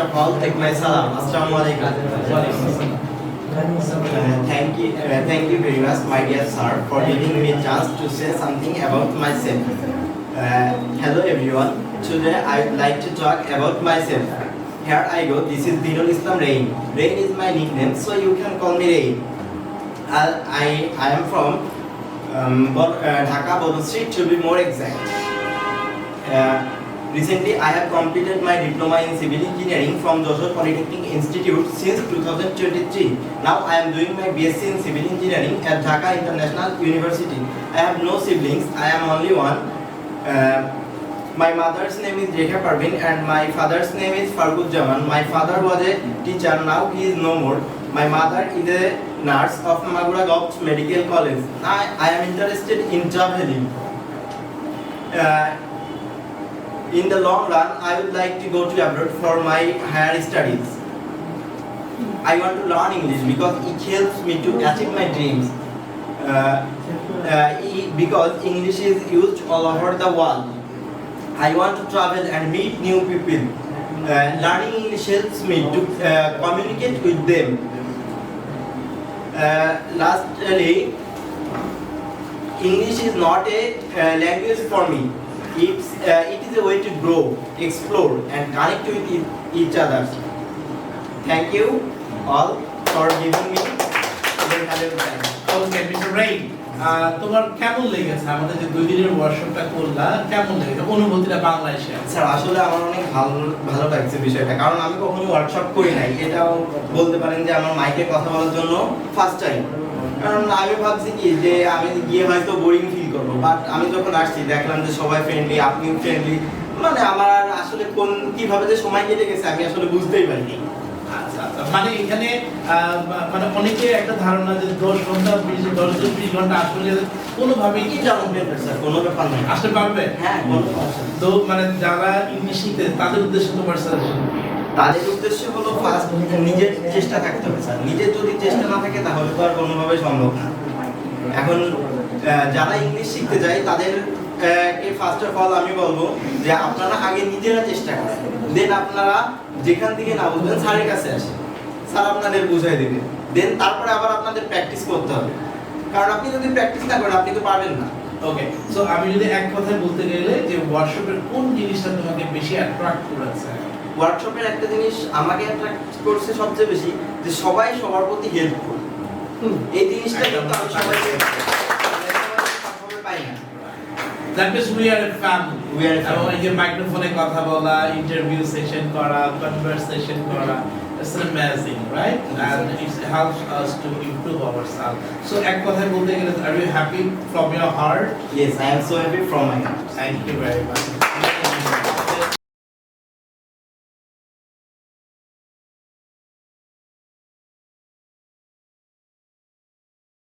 of all. Uh, thank you, uh, thank you very much, my dear sir, for giving me a chance to say something about myself. Uh, hello everyone. Today I would like to talk about myself. Here I go. This is Dinul Islam Rain. Rain is my nickname, so you can call me Rain. I I, I am from um, uh, Dhaka, Bodh Street to be more exact. Uh, Recently, I have completed my diploma in civil engineering from Joseph Polytechnic Institute since 2023. Now I am doing my BSc in civil engineering at Dhaka International University. I have no siblings. I am only one. Uh, my mother's name is Rekha Parvin and my father's name is Fargud Jaman. My father was a teacher. Now he is no more. My mother is a nurse of Magura Govt Medical College. I, I am interested in traveling. Uh, in the long run, I would like to go to abroad for my higher studies. I want to learn English because it helps me to achieve my dreams. Uh, uh, because English is used all over the world. I want to travel and meet new people. Uh, learning English helps me to uh, communicate with them. Uh, lastly, English is not a uh, language for me. It's, uh, it is a way to grow, explore, and connect with e- each other. Thank you all for giving me your valuable time. Okay mister right তোমার কেমন লেগেছে আমাদের যে দুই দিনের ওয়ার্কশপটা করলা? কেমন লেগেছে? অনুভূতিটা বাংলায় শেয়ার স্যার আসলে আমার অনেক ভালো ভালো লাগছে বিষয়টা। কারণ আমি কখনো ওয়ার্কশপ করি নাই। এটাও বলতে পারেন যে আমার মাইকে কথা বলার জন্য ফার্স্ট টাইম কারণ আমি ভাবছি কি যে আমি গিয়ে হয়তো বোরিং ফিল করব। বাট আমি যখন আসছি দেখলাম যে সবাই ফ্রেন্ডলি আপনিও ফ্রেন্ডলি মানে আমার আসলে কোন কীভাবে যে সময় কেটে গেছে আমি আসলে বুঝতেই পারিনি। আচ্ছা আচ্ছা। মানে এখানে মানে অনেকে একটা ধারণা যে দশ ঘণ্টা বিশ দশ থেকে বিশ ঘণ্টা আসলে কোনোভাবেই কি জানো স্যার কোনো ব্যাপার নয়। আসতে পারবে? হ্যাঁ। তো মানে যারা ইংলিশ শিখতে তাদের উদ্দেশ্যে তোমার সাজেশন তাদের উদ্দেশ্য হলো ফার্স্ট নিজের চেষ্টা থাকতে হবে স্যার নিজের যদি চেষ্টা না থাকে, তাহলে তো আর কোনোভাবে সম্ভব না। এখন যারা ইংলিশ শিখতে যায়, তাদের ফার্স্ট অফ অল আমি বলব যে আপনারা আগে নিজেরা চেষ্টা করেন। দেন আপনারা যেখান থেকে না বুঝবেন, স্যারের কাছে আসেন। স্যার আপনাদের বুঝাই দেবে। দেন তারপরে আবার আপনাদের প্র্যাকটিস করতে হবে। কারণ আপনি যদি প্র্যাকটিস না করেন, আপনি তো পারবেন না। ওকে সো আমি যদি এক কথায় বলতে গেলে যে ওয়ার্কশপের কোন জিনিসটা তোমাকে বেশি অ্যাট্রাক্ট করেছে? ওয়ার্কশপের একটা জিনিস আমাকে অ্যাট্রাক্ট করছে সবচেয়ে বেশি যে সবাই সবার প্রতি হেল্পফুল এই জিনিসটা কিন্তু আমি সবাইকে সবসময় পাই না that means we are a family are a এবং. এই যে মাইক্রোফোনে কথা বলা ইন্টারভিউ সেশন করা কনভারসেশন করা It's amazing, right? And it helps us to improve ourselves. So, এক কথায় বলতে গেলে, are you happy from your heart? Yes, I am so happy from my heart. Thank you very much.